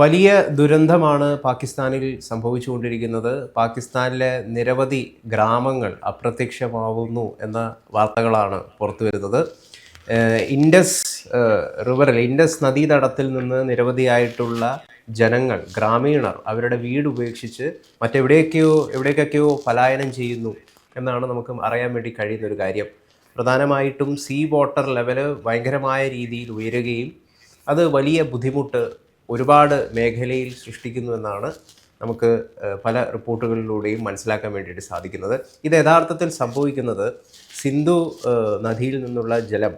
വലിയ ദുരന്തമാണ് പാകിസ്ഥാനിൽ സംഭവിച്ചുകൊണ്ടിരിക്കുന്നത്. പാകിസ്ഥാനിലെ നിരവധി ഗ്രാമങ്ങൾ അപ്രത്യക്ഷമാവുന്നു എന്ന വാർത്തകളാണ് പുറത്തു വരുന്നത്. ഇൻഡസ് റിവറിൽ ഇൻഡസ് നദീതടത്തിൽ നിന്ന് നിരവധിയായിട്ടുള്ള ജനങ്ങൾ ഗ്രാമീണർ അവരുടെ വീട് ഉപേക്ഷിച്ച് മറ്റെവിടെയൊക്കെയോ എവിടേക്കൊക്കെയോ പലായനം ചെയ്യുന്നു എന്നാണ് നമുക്ക് അറിയാൻ വേണ്ടി കഴിയുന്ന ഒരു കാര്യം. പ്രധാനമായിട്ടും സീ വാട്ടർ ലെവൽ ഭയങ്കരമായ രീതിയിൽ ഉയരുകയും അത് വലിയ ബുദ്ധിമുട്ട് ഒരുപാട് മേഖലയിൽ സൃഷ്ടിക്കുന്നുവെന്നാണ് നമുക്ക് പല റിപ്പോർട്ടുകളിലൂടെയും മനസ്സിലാക്കാൻ വേണ്ടിയിട്ട് സാധിക്കുന്നത്. ഇത് യഥാർത്ഥത്തിൽ സംഭവിക്കുന്നത് സിന്ധു നദിയിൽ നിന്നുള്ള ജലം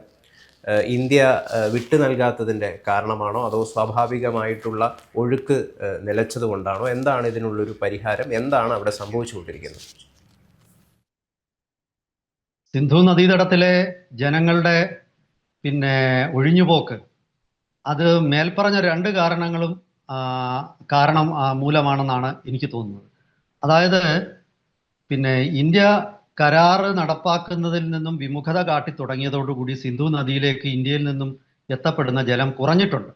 ഇന്ത്യ വിട്ടു നൽകാത്തതിന്റെ കാരണമാണോ? അതോ സ്വാഭാവികമായിട്ടുള്ള ഒഴുക്ക് നിലച്ചതുകൊണ്ടാണോ നിലച്ചത് കൊണ്ടാണോ? എന്താണ് ഇതിനുള്ളൊരു പരിഹാരം? എന്താണ് അവിടെ സംഭവിച്ചുകൊണ്ടിരിക്കുന്നത്? സിന്ധു നദീതടത്തിലെ ജനങ്ങളുടെ പിന്നെ ഒഴിഞ്ഞുപോക്ക് അത് മേൽപ്പറഞ്ഞ രണ്ട് കാരണങ്ങളും കാരണം മൂലമാണെന്നാണ് എനിക്ക് തോന്നുന്നത്. അതായത് പിന്നെ ഇന്ത്യ കരാറ് നടപ്പാക്കുന്നതിൽ നിന്നും വിമുഖത കാട്ടി തുടങ്ങിയതോടുകൂടി സിന്ധു നദിയിലേക്ക് ഇന്ത്യയിൽ നിന്നും എത്തപ്പെടുന്ന ജലം കുറഞ്ഞിട്ടുണ്ട്.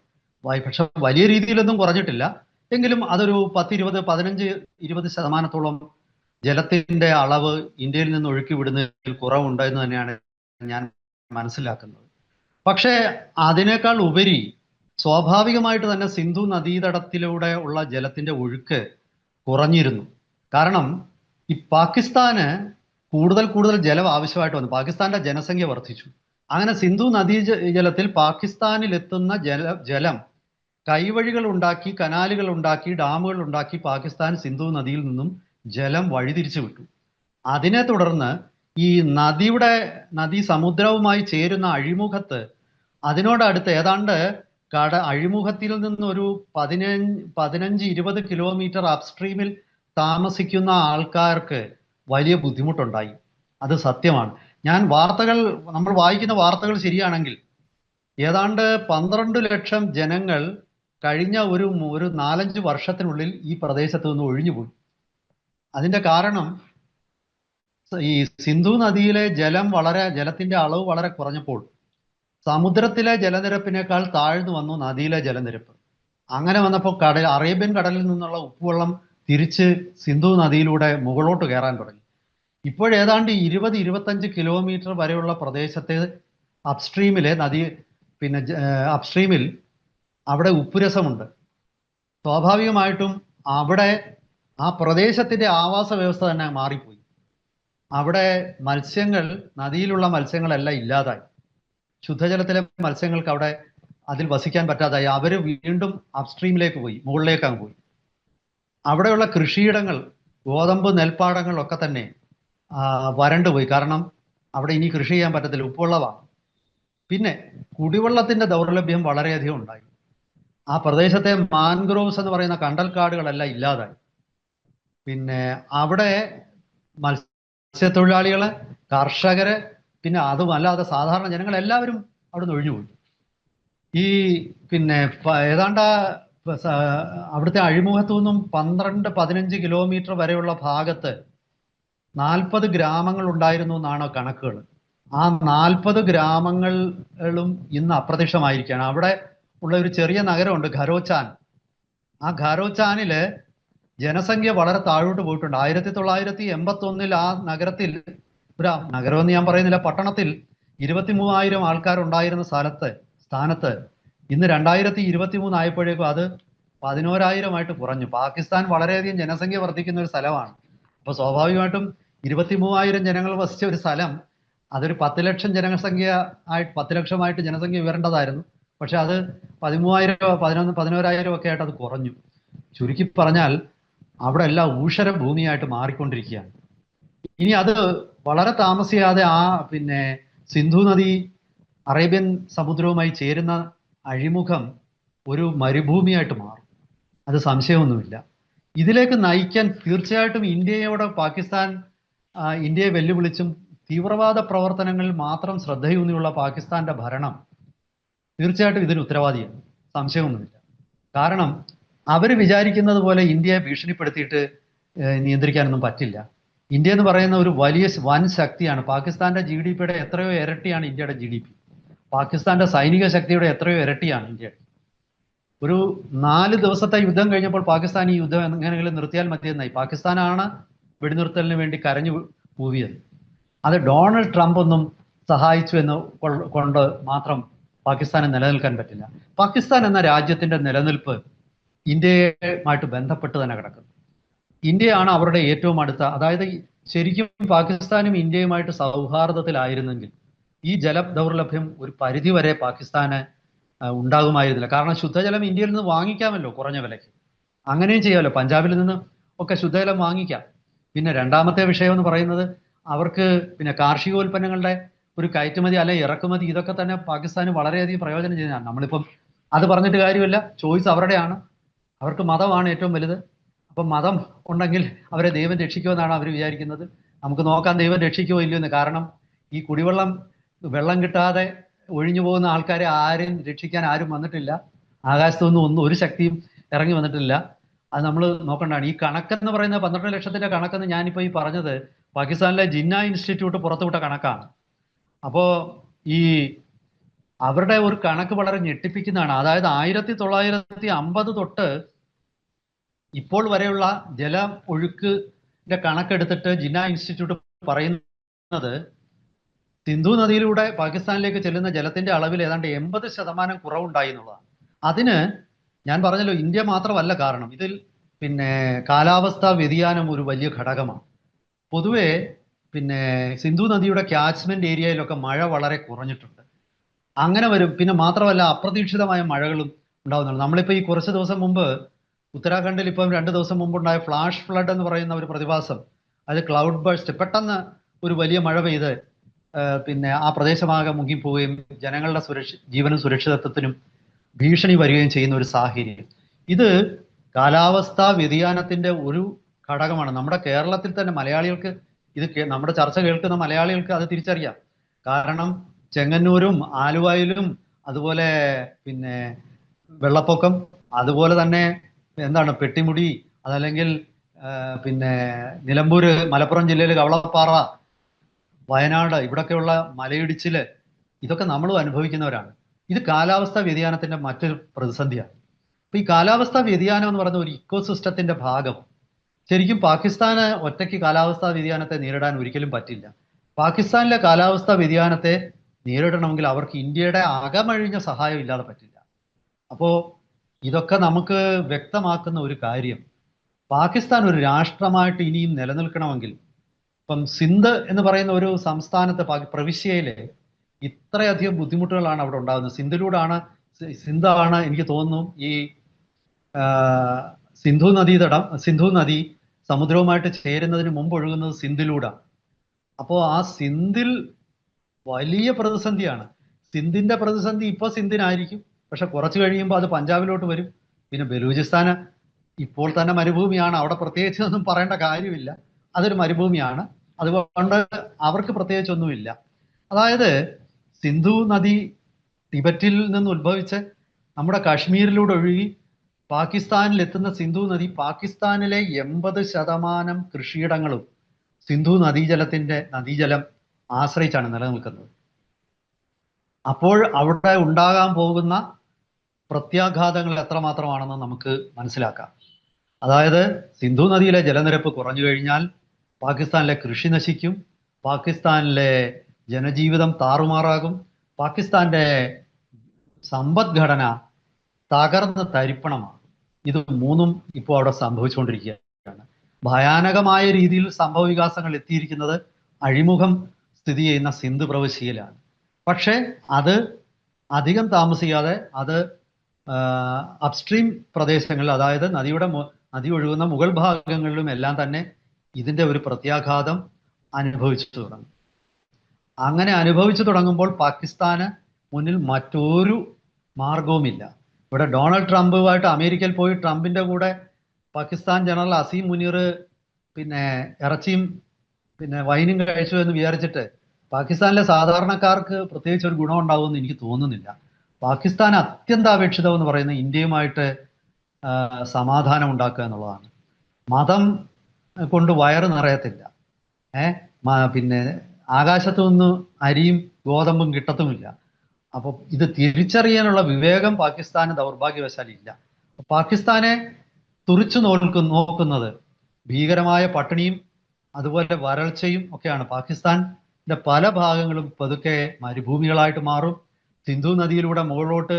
പക്ഷെ വലിയ രീതിയിലൊന്നും കുറഞ്ഞിട്ടില്ല. എങ്കിലും അതൊരു പത്തിരുപത് പതിനഞ്ച് ഇരുപത് ശതമാനത്തോളം ജലത്തിന്റെ അളവ് ഇന്ത്യയിൽ നിന്ന് ഒഴുക്കി വിടുന്നതിൽ കുറവുണ്ട് എന്ന് തന്നെയാണ് ഞാൻ മനസ്സിലാക്കുന്നത്. പക്ഷേ അതിനേക്കാൾ ഉപരി സ്വാഭാവികമായിട്ട് തന്നെ സിന്ധു നദീതടത്തിലൂടെ ഉള്ള ജലത്തിന്റെ ഒഴുക്ക് കുറഞ്ഞിരുന്നു. കാരണം ഈ പാകിസ്ഥാന് കൂടുതൽ കൂടുതൽ ജലം ആവശ്യമായിട്ട് വന്നു. പാകിസ്ഥാന്റെ ജനസംഖ്യ വർദ്ധിച്ചു. അങ്ങനെ സിന്ധു നദീ ജലത്തിൽ പാകിസ്ഥാനിൽ എത്തുന്ന ജല ജലം കൈവഴികൾ ഉണ്ടാക്കി കനാലുകൾ ഉണ്ടാക്കി ഡാമുകൾ ഉണ്ടാക്കി പാകിസ്ഥാൻ സിന്ധു നദിയിൽ നിന്നും ജലം വഴിതിരിച്ചു വിട്ടു. അതിനെ തുടർന്ന് ഈ നദിയുടെ നദി സമുദ്രവുമായി ചേരുന്ന അഴിമുഖത്ത് അതിനോടടുത്ത് ഏതാണ്ട് കട അഴിമുഖത്തിൽ നിന്ന് ഒരു പതിനഞ്ച് പതിനഞ്ച് ഇരുപത് കിലോമീറ്റർ അപ്സ്ട്രീമിൽ താമസിക്കുന്ന ആൾക്കാർക്ക് വലിയ ബുദ്ധിമുട്ടുണ്ടായി. അത് സത്യമാണ്. ഞാൻ വാർത്തകൾ നമ്മൾ വായിക്കുന്ന വാർത്തകൾ ശരിയാണെങ്കിൽ ഏതാണ്ട് പന്ത്രണ്ട് ലക്ഷം ജനങ്ങൾ കഴിഞ്ഞ ഒരു ഒരു നാലഞ്ച് വർഷത്തിനുള്ളിൽ ഈ പ്രദേശത്ത് നിന്ന് ഒഴിഞ്ഞുപോയി അതിന്റെ കാരണം ഈ സിന്ധു നദിയിലെ ജലം വളരെ ജലത്തിന്റെ അളവ് വളരെ കുറഞ്ഞപ്പോൾ സമുദ്രത്തിലെ ജലനിരപ്പിനേക്കാൾ താഴ്ന്നു വന്നു നദിയിലെ ജലനിരപ്പ്. അങ്ങനെ വന്നപ്പോൾ കടൽ അറേബ്യൻ കടലിൽ നിന്നുള്ള ഉപ്പുവെള്ളം തിരിച്ച് സിന്ധു നദിയിലൂടെ മുകളോട്ട് കയറാൻ തുടങ്ങി. ഇപ്പോഴേതാണ്ട് ഇരുപത് ഇരുപത്തഞ്ച് കിലോമീറ്റർ വരെയുള്ള പ്രദേശത്തെ അപ്സ്ട്രീമിലെ നദി പിന്നെ അപ്സ്ട്രീമിൽ അവിടെ ഉപ്പുരസമുണ്ട്. സ്വാഭാവികമായിട്ടും അവിടെ ആ പ്രദേശത്തിന്റെ ആവാസ വ്യവസ്ഥ തന്നെ മാറിപ്പോയി. അവിടെ മത്സ്യങ്ങൾ നദിയിലുള്ള മത്സ്യങ്ങളെല്ലാം ഇല്ലാതായി. ശുദ്ധജലത്തിലെ മത്സ്യങ്ങൾക്ക് അവിടെ അതിൽ വസിക്കാൻ പറ്റാതായി. അവർ വീണ്ടും അപ്സ്ട്രീമിലേക്ക് പോയി മുകളിലേക്ക് അങ്ങ് പോയി. അവിടെയുള്ള കൃഷിയിടങ്ങൾ ഗോതമ്പ് നെൽപ്പാടങ്ങളൊക്കെ തന്നെ വരണ്ടുപോയി വരണ്ടു പോയി. കാരണം അവിടെ ഇനി കൃഷി ചെയ്യാൻ പറ്റത്തില്ല. ഉപ്പുവെള്ളമാണ്. പിന്നെ കുടിവെള്ളത്തിന്റെ ദൗർലഭ്യം വളരെയധികം ഉണ്ടായി. ആ പ്രദേശത്തെ മാൻഗ്രോവ്സ് എന്ന് പറയുന്ന കണ്ടൽക്കാടുകളെല്ലാം ഇല്ലാതായി. പിന്നെ അവിടെ മത്സ്യത്തൊഴിലാളികൾ കർഷകര് പിന്നെ അതുമല്ലാതെ സാധാരണ ജനങ്ങൾ എല്ലാവരും അവിടെ നിന്ന് ഒഴിഞ്ഞുപോയി. ഈ പിന്നെ ഏതാണ്ട് അവിടുത്തെ അഴിമുഖത്തു നിന്നും പന്ത്രണ്ട് പതിനഞ്ച് കിലോമീറ്റർ വരെയുള്ള ഭാഗത്ത് നാൽപ്പത് ഗ്രാമങ്ങൾ ഉണ്ടായിരുന്നു എന്നാണ് കണക്കുകൾ. ആ നാൽപ്പത് ഗ്രാമങ്ങളും ഇന്ന് അപ്രത്യക്ഷമായിരിക്കുകയാണ്. അവിടെ ഉള്ള ഒരു ചെറിയ നഗരമുണ്ട് ഖരോച്ചാൻ. ആ ഖരോച്ചാനിൽ ജനസംഖ്യ വളരെ താഴോട്ട് പോയിട്ടുണ്ട്. ആയിരത്തി തൊള്ളായിരത്തി എൺപത്തി ഒന്നിൽ ആ നഗരത്തിൽ ഒരു നഗരമെന്ന് ഞാൻ പറയുന്നില്ല. പട്ടണത്തിൽ ഇരുപത്തി മൂവായിരം ആൾക്കാരുണ്ടായിരുന്ന സ്ഥലത്ത് സ്ഥാനത്ത് ഇന്ന് രണ്ടായിരത്തി ഇരുപത്തി മൂന്നായപ്പോഴേക്കും അത് പതിനോരായിരമായിട്ട് കുറഞ്ഞു. പാകിസ്ഥാൻ വളരെയധികം ജനസംഖ്യ വർദ്ധിക്കുന്ന ഒരു സ്ഥലമാണ്. അപ്പോൾ സ്വാഭാവികമായിട്ടും ഇരുപത്തി മൂവായിരം ജനങ്ങൾ വസിച്ച ഒരു സ്ഥലം അതൊരു പത്ത് ലക്ഷം ജനസംഖ്യ ആയിട്ട് പത്ത് ലക്ഷമായിട്ട് ജനസംഖ്യ ഉയരേണ്ടതായിരുന്നു. പക്ഷെ അത് പതിമൂവായിരം പതിനൊന്ന് പതിനോരായിരം ഒക്കെ ആയിട്ട് അത് കുറഞ്ഞു. ചുരുക്കി പറഞ്ഞാൽ അവിടെ എല്ലാം ഊഷര ഭൂമിയായിട്ട് മാറിക്കൊണ്ടിരിക്കുകയാണ്. ഇനി അത് വളരെ താമസിയാതെ ആ പിന്നെ സിന്ധു നദി അറേബ്യൻ സമുദ്രവുമായി ചേരുന്ന അഴിമുഖം ഒരു മരുഭൂമിയായിട്ട് മാറും. അത് സംശയമൊന്നുമില്ല. ഇതിലേക്ക് നയിക്കാൻ തീർച്ചയായിട്ടും ഇന്ത്യയോട് പാകിസ്ഥാൻ ഇന്ത്യയെ വെല്ലുവിളിച്ചും തീവ്രവാദ പ്രവർത്തനങ്ങളിൽ മാത്രം ശ്രദ്ധയൂന്നിയുള്ള പാകിസ്ഥാന്റെ ഭരണം തീർച്ചയായിട്ടും ഇതിന് ഉത്തരവാദിയാണ്. സംശയമൊന്നുമില്ല. കാരണം അവർ വിചാരിക്കുന്നത് പോലെ ഇന്ത്യയെ ഭീഷണിപ്പെടുത്തിയിട്ട് നിയന്ത്രിക്കാനൊന്നും പറ്റില്ല. ഇന്ത്യ എന്ന് പറയുന്ന ഒരു വലിയ വൻ ശക്തിയാണ്. പാകിസ്ഥാന്റെ ജി ഡി പിയുടെ എത്രയോ ഇരട്ടിയാണ് ഇന്ത്യയുടെ ജി ഡി പി പാകിസ്ഥാന്റെ സൈനിക ശക്തിയുടെ എത്രയോ ഇരട്ടിയാണ് ഇന്ത്യ. ഒരു നാല് ദിവസത്തെ യുദ്ധം കഴിഞ്ഞപ്പോൾ പാകിസ്ഥാൻ ഈ യുദ്ധം എങ്ങനെയെങ്കിലും നിർത്തിയാൽ മതിയെന്നായി. പാകിസ്ഥാനാണ് വെടിനിർത്തലിന് വേണ്ടി കരഞ്ഞു കൂവിയത് അത് ഡൊണാൾഡ് ട്രംപ് ഒന്നും സഹായിച്ചു എന്ന് കൊണ്ട് മാത്രം പാകിസ്ഥാന് നിലനിൽക്കാൻ പറ്റില്ല. പാകിസ്ഥാൻ എന്ന രാജ്യത്തിന്റെ നിലനിൽപ്പ് ഇന്ത്യയുമായിട്ട് ബന്ധപ്പെട്ട് തന്നെ കിടക്കുന്നു. ഇന്ത്യയാണ് അവരുടെ ഏറ്റവും അടുത്ത അതായത് ശരിക്കും പാകിസ്ഥാനും ഇന്ത്യയുമായിട്ട് സൗഹാർദ്ദത്തിലായിരുന്നെങ്കിൽ ഈ ജല ദൗർലഭ്യം ഒരു പരിധി വരെ പാകിസ്ഥാന് ഉണ്ടാകുമായിരുന്നില്ല. കാരണം ശുദ്ധജലം ഇന്ത്യയിൽ നിന്ന് വാങ്ങിക്കാമല്ലോ കുറഞ്ഞ വിലയ്ക്ക്. അങ്ങനെയും ചെയ്യാമല്ലോ. പഞ്ചാബിൽ നിന്ന് ഒക്കെ ശുദ്ധജലം വാങ്ങിക്കാം. പിന്നെ രണ്ടാമത്തെ വിഷയം എന്ന് പറയുന്നത് അവർക്ക് പിന്നെ കാർഷികോൽപ്പന്നങ്ങളുടെ ഒരു കയറ്റുമതി അല്ലെ ഇറക്കുമതി ഇതൊക്കെ തന്നെ പാകിസ്ഥാന് വളരെയധികം പ്രയോജനം ചെയ്യുന്നതാണ്. നമ്മളിപ്പം അത് പറഞ്ഞിട്ട് കാര്യമില്ല. ചോയ്സ് അവരുടെയാണ്. അവർക്ക് മതമാണ് ഏറ്റവും വലുത്. അപ്പം മതം ഉണ്ടെങ്കിൽ അവരെ ദൈവം രക്ഷിക്കുമെന്നാണ് അവർ വിചാരിക്കുന്നത്. നമുക്ക് നോക്കാൻ ദൈവം രക്ഷിക്കുമോ ഇല്ലയോ എന്ന്. കാരണം ഈ കുടിവെള്ളം വെള്ളം കിട്ടാതെ ഒഴിഞ്ഞു പോകുന്ന ആൾക്കാരെ ആരും രക്ഷിക്കാൻ ആരും വന്നിട്ടില്ല. ആകാശത്തു നിന്ന് ഒന്നും ഒരു ശക്തിയും ഇറങ്ങി വന്നിട്ടില്ല. അത് നമ്മൾ നോക്കേണ്ടതാണ്. ഈ കണക്കെന്ന് പറയുന്ന പന്ത്രണ്ട് ലക്ഷത്തിന്റെ കണക്കെന്ന് ഞാനിപ്പോൾ ഈ പറഞ്ഞത് പാകിസ്ഥാനിലെ ജിന്ന ഇൻസ്റ്റിറ്റ്യൂട്ട് പുറത്തുവിട്ട കണക്കാണ്. അപ്പോൾ ഈ അവരുടെ ഒരു കണക്ക് വളരെ ഞെട്ടിപ്പിക്കുന്നതാണ്. അതായത് ആയിരത്തി തൊള്ളായിരത്തി അമ്പത് തൊട്ട് ഇപ്പോൾ വരെയുള്ള ജല ഒഴുക്കിന്റെ കണക്കെടുത്തിട്ട് ജിന്ന ഇൻസ്റ്റിറ്റ്യൂട്ട് പറയുന്നത് സിന്ധു നദിയിലൂടെ പാകിസ്ഥാനിലേക്ക് ചെല്ലുന്ന ജലത്തിന്റെ അളവിൽ ഏതാണ്ട് എൺപത് ശതമാനം കുറവുണ്ടായി എന്നുള്ളതാണ്. അതിന് ഞാൻ പറഞ്ഞല്ലോ ഇന്ത്യ മാത്രമല്ല കാരണം. ഇതിൽ പിന്നെ കാലാവസ്ഥാ വ്യതിയാനം ഒരു വലിയ ഘടകമാണ്. പൊതുവെ പിന്നെ സിന്ധു നദിയുടെ ക്യാച്ച്മെന്റ് ഏരിയയിലൊക്കെ മഴ വളരെ കുറഞ്ഞിട്ടുണ്ട്. അങ്ങനെ വരും. പിന്നെ മാത്രമല്ല അപ്രതീക്ഷിതമായ മഴകളും ഉണ്ടാവുന്നുണ്ട്. നമ്മളിപ്പോൾ ഈ കുറച്ച് ദിവസം മുമ്പ് ഉത്തരാഖണ്ഡിൽ ഇപ്പം രണ്ട് ദിവസം മുമ്പുണ്ടായ ഫ്ലാഷ് ഫ്ലഡ് എന്ന് പറയുന്ന ഒരു പ്രതിഭാസം അത് ക്ലൗഡ് ബേഴ്സ്റ്റ് പെട്ടെന്ന് ഒരു വലിയ മഴ പെയ്ത് പിന്നെ ആ പ്രദേശമാകെ മുങ്ങിപ്പോവുകയും ജനങ്ങളുടെ സുരക്ഷ ജീവനും സുരക്ഷിതത്വത്തിനും ഭീഷണി വരികയും ചെയ്യുന്ന ഒരു സാഹചര്യം. ഇത് കാലാവസ്ഥാ വ്യതിയാനത്തിന്റെ ഒരു ഘടകമാണ്. നമ്മുടെ കേരളത്തിൽ തന്നെ മലയാളികൾക്ക് ഇത് നമ്മുടെ ചർച്ച കേൾക്കുന്ന മലയാളികൾക്ക് അത് തിരിച്ചറിയാം. കാരണം ചെങ്ങന്നൂരും ആലുവയിലും അതുപോലെ പിന്നെ വെള്ളപ്പൊക്കം അതുപോലെ തന്നെ എന്താണ് പെട്ടിമുടി അതല്ലെങ്കിൽ പിന്നെ നിലമ്പൂര് മലപ്പുറം ജില്ലയിൽ കവളപ്പാറ വയനാട് ഇവിടൊക്കെയുള്ള മലയിടിച്ചിൽ ഇതൊക്കെ നമ്മളും അനുഭവിക്കുന്നവരാണ്. ഇത് കാലാവസ്ഥാ വ്യതിയാനത്തിന്റെ മറ്റൊരു പ്രതിസന്ധിയാണ്. അപ്പൊ ഈ കാലാവസ്ഥാ വ്യതിയാനം എന്ന് പറയുന്ന ഒരു ഇക്കോസിസ്റ്റത്തിന്റെ ഭാഗം ശരിക്കും പാകിസ്ഥാന് ഒറ്റയ്ക്ക് കാലാവസ്ഥാ വ്യതിയാനത്തെ നേരിടാൻ ഒരിക്കലും പറ്റില്ല. പാകിസ്ഥാനിലെ കാലാവസ്ഥാ വ്യതിയാനത്തെ നേരിടണമെങ്കിൽ അവർക്ക് ഇന്ത്യയുടെ അകമഴിഞ്ഞ സഹായം ഇല്ലാതെ പറ്റില്ല. അപ്പോ ഇതൊക്കെ നമുക്ക് വ്യക്തമാക്കുന്ന ഒരു കാര്യം. പാകിസ്ഥാൻ ഒരു രാഷ്ട്രമായിട്ട് ഇനിയും നിലനിൽക്കണമെങ്കിൽ ഇപ്പം സിന്ധ് എന്ന് പറയുന്ന ഒരു സംസ്ഥാനത്തെ പ്രവിശ്യയിലെ ഇത്രയധികം ബുദ്ധിമുട്ടുകളാണ് അവിടെ ഉണ്ടാകുന്നത്. സിന്ധിലൂടാണ് സിന്ധാണ് എനിക്ക് തോന്നുന്നു ഈ സിന്ധു നദീതടം സിന്ധു നദി സമുദ്രവുമായിട്ട് ചേരുന്നതിന് മുമ്പ് ഒഴുകുന്നത് സിന്ധിലൂടാണ് അപ്പോൾ ആ സിന്ധിൽ വലിയ പ്രതിസന്ധിയാണ്. സിന്ധിന്റെ പ്രതിസന്ധി ഇപ്പോൾ സിന്ധിനായിരിക്കും. പക്ഷെ കുറച്ച് കഴിയുമ്പോൾ അത് പഞ്ചാബിലോട്ട് വരും. പിന്നെ ബലൂചിസ്ഥാന് ഇപ്പോൾ തന്നെ മരുഭൂമിയാണ്. അവിടെ പ്രത്യേകിച്ച് ഒന്നും പറയേണ്ട കാര്യമില്ല. അതൊരു മരുഭൂമിയാണ്. അതുകൊണ്ട് അവർക്ക് പ്രത്യേകിച്ച് ഒന്നുമില്ല അതായത് സിന്ധു നദി ടിബറ്റിൽ നിന്ന് ഉത്ഭവിച്ച് നമ്മുടെ കാശ്മീരിലൂടെ ഒഴുകി പാകിസ്ഥാനിൽ എത്തുന്ന സിന്ധു നദി പാകിസ്ഥാനിലെ എൺപത് ശതമാനം കൃഷിയിടങ്ങളും സിന്ധു നദീജലത്തിന്റെ നദീജലം ആശ്രയിച്ചാണ് നിലനിൽക്കുന്നത്. അപ്പോൾ അവിടെ ഉണ്ടാകാൻ പോകുന്ന പ്രത്യാഘാതങ്ങൾ എത്രമാത്രമാണെന്ന് നമുക്ക് മനസ്സിലാക്കാം. അതായത് സിന്ധു നദിയിലെ ജലനിരപ്പ് കുറഞ്ഞു കഴിഞ്ഞാൽ പാകിസ്ഥാനിലെ കൃഷി നശിക്കും പാകിസ്ഥാനിലെ ജനജീവിതം താറുമാറാകും പാകിസ്ഥാന്റെ സമ്പദ്ഘടന തകർന്ന് തരിപ്പണമാണ് ഇത് മൂന്നും ഇപ്പോൾ അവിടെ സംഭവിച്ചുകൊണ്ടിരിക്കുകയാണ്. ഭയാനകമായ രീതിയിൽ സംഭവ വികാസങ്ങൾ എത്തിയിരിക്കുന്നത് അഴിമുഖം സ്ഥിതി ചെയ്യുന്ന സിന്ധു പ്രവിശ്യയിലാണ്. പക്ഷേ അത് അധികം താമസിയാതെ അത് അപ്സ്ട്രീം പ്രദേശങ്ങളിൽ അതായത് നദിയുടെ നദി ഒഴുകുന്ന മുകൾ ഭാഗങ്ങളിലും എല്ലാം തന്നെ ഇതിന്റെ ഒരു പ്രത്യാഘാതം അനുഭവിച്ചു തുടങ്ങും. അങ്ങനെ അനുഭവിച്ചു തുടങ്ങുമ്പോൾ പാകിസ്ഥാന് മുന്നിൽ മറ്റൊരു മാർഗവുമില്ല ഇവിടെ ഡൊണാൾഡ് ട്രംപുമായിട്ട് അമേരിക്കയിൽ പോയി ട്രംപിന്റെ കൂടെ പാകിസ്ഥാൻ ജനറൽ അസീം മുനീർ പിന്നെ ഇറച്ചിയും പിന്നെ വൈനും കഴിച്ചു എന്ന് വിചാരിച്ചിട്ട് പാകിസ്ഥാനിലെ സാധാരണക്കാർക്ക് പ്രത്യേകിച്ച് ഒരു ഗുണം ഉണ്ടാവുമെന്ന് എനിക്ക് തോന്നുന്നില്ല. പാകിസ്ഥാൻ അത്യന്താപേക്ഷിതം എന്ന് പറയുന്നത് ഇന്ത്യയുമായിട്ട് സമാധാനം ഉണ്ടാക്കുക എന്നുള്ളതാണ്. മതം കൊണ്ട് വയറ് നിറയത്തില്ല. ഏ പിന്നെ ആകാശത്തു നിന്ന് അരിയും ഗോതമ്പും കിട്ടത്തുമില്ല. അപ്പോൾ ഇത് തിരിച്ചറിയാനുള്ള വിവേകം പാകിസ്ഥാന് ദൗർഭാഗ്യവശാൽ ഇല്ല. പാകിസ്ഥാനെ തുറിച്ചു നോക്കു നോക്കുന്നത് ഭീകരമായ പട്ടിണിയും അതുപോലെ വരൾച്ചയും ഒക്കെയാണ്. പാകിസ്ഥാന്റെ പല ഭാഗങ്ങളും പതുക്കെ മരുഭൂമികളായിട്ട് മാറും. സിന്ധു നദിയിലൂടെ മുകളിലോട്ട്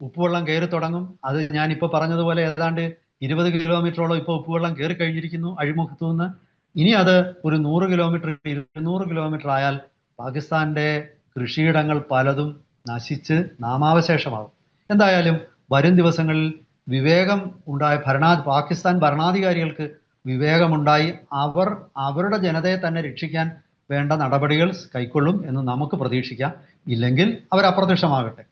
ഉപ്പുവെള്ളം കയറി തുടങ്ങും. അത് ഞാൻ ഇപ്പോൾ പറഞ്ഞതുപോലെ ഏതാണ്ട് ഇരുപത് കിലോമീറ്ററോളം ഇപ്പോൾ ഉപ്പുവെള്ളം കയറി കഴിഞ്ഞിരിക്കുന്നു അഴിമുഖത്തു നിന്ന്. ഇനി അത് ഒരു നൂറ് കിലോമീറ്റർ ഇരുന്നൂറ് കിലോമീറ്റർ ആയാൽ പാകിസ്ഥാന്റെ കൃഷിയിടങ്ങൾ പലതും നശിച്ച് നാമാവശേഷമാകും. എന്തായാലും വരും ദിവസങ്ങളിൽ വിവേകം ഉണ്ടായ ഭരണാ പാകിസ്ഥാൻ ഭരണാധികാരികൾക്ക് വിവേകമുണ്ടായി അവർ അവരുടെ ജനതയെ തന്നെ രക്ഷിക്കാൻ വേണ്ട നടപടികൾ കൈക്കൊള്ളും എന്ന് നമുക്ക് പ്രതീക്ഷിക്കാം. ഇല്ലെങ്കിൽ അവർ അപ്രത്യക്ഷമാകട്ടെ.